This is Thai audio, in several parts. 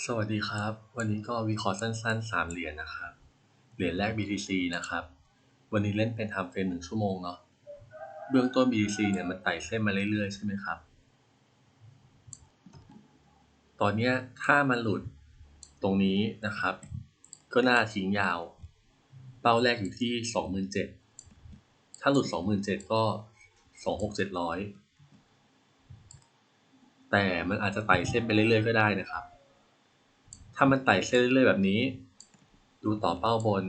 สวัสดีครับ วันนี้ก็วิเคราะห์สั้นๆ 3 เหรียญนะครับ เหรียญแรก BTC นะครับ วันนี้เล่นเป็นทำเฟรมหนึ่งชั่วโมงเนาะ เบื้องต้น BTC เนี่ยมันไต่เส้นมาเรื่อยๆ ใช่ไหมครับ ตอนนี้ถ้ามันหลุดตรงนี้นะครับ ก็น่าทิ้งยาว เป้าแรกอยู่ที่ 27,000 ถ้าหลุด 27,000 ก็ 26,700 แต่มันอาจจะไต่เส้นไปเรื่อยๆ ก็ได้นะครับ ถ้ามันไต่เส้นเรื่อยๆแบบนี้ ดูต่อเป้าบน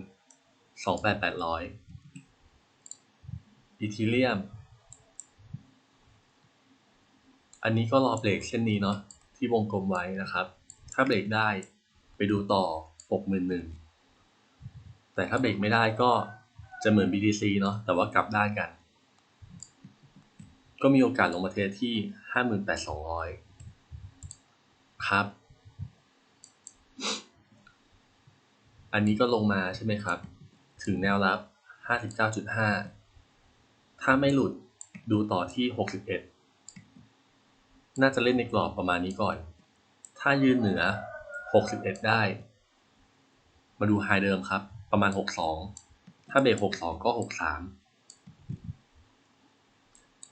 28800 อีทีเรียม อันนี้ก็รอเบรกเส้นนี้เนาะที่วงกลมไว้นะครับ ถ้าเบรกได้ไปดูต่อ 61,000 แต่ถ้าเบรกไม่ได้ก็จะเหมือน BTC เนาะแต่ว่ากลับด้านกัน ก็มีโอกาสลงมาเทสที่ 58,200 ครับ อันนี้ก็ลงมาใช่ไหมครับ ถึงแนวรับ 59.5 ถ้าไม่หลุดดูต่อที่ 61 น่าจะเล่นในกรอบประมาณนี้ก่อน ถ้ายืนเหนือ 61 ได้ มาดูไฮเดิมครับ ประมาณ 62 ถ้าเบรก62 ก็ 63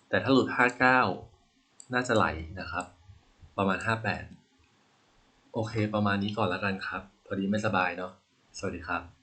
แต่ถ้าหลุด 59 น่าจะไหลนะครับ ประมาณ 58 โอเค ประมาณนี้ก่อนแล้วกันครับ พอดีไม่สบายเนาะ สวัสดีครับ